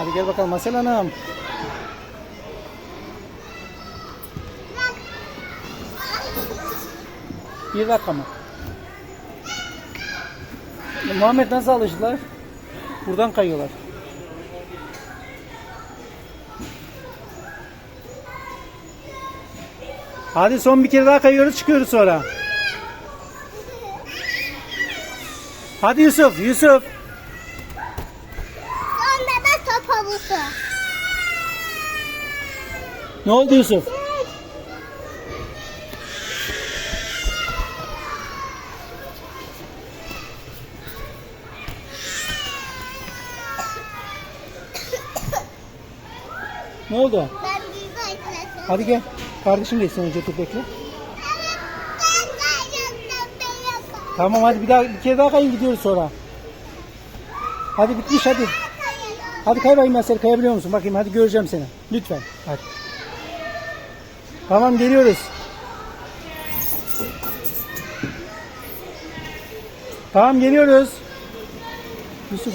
Hadi gel bakalım Asel Hanım. Bir dakika mı? Muhammed nasıl alıştılar? Buradan kayıyorlar. Hadi son bir kere daha kayıyoruz çıkıyoruz sonra. Hadi Yusuf, Yusuf. Sonra Ne oldu Yusuf? Ne oldu? Ben. Hadi gel. Kardeşim geçsin önce dur bekle. Tamam hadi bir daha bir kere daha kayın gidiyoruz sonra. Hadi bitmiş hadi. Hadi kay bakayım ben seni kayabiliyor musun? Bakayım hadi göreceğim seni. Lütfen. Hadi. Tamam geliyoruz. Tamam geliyoruz. Yusuf.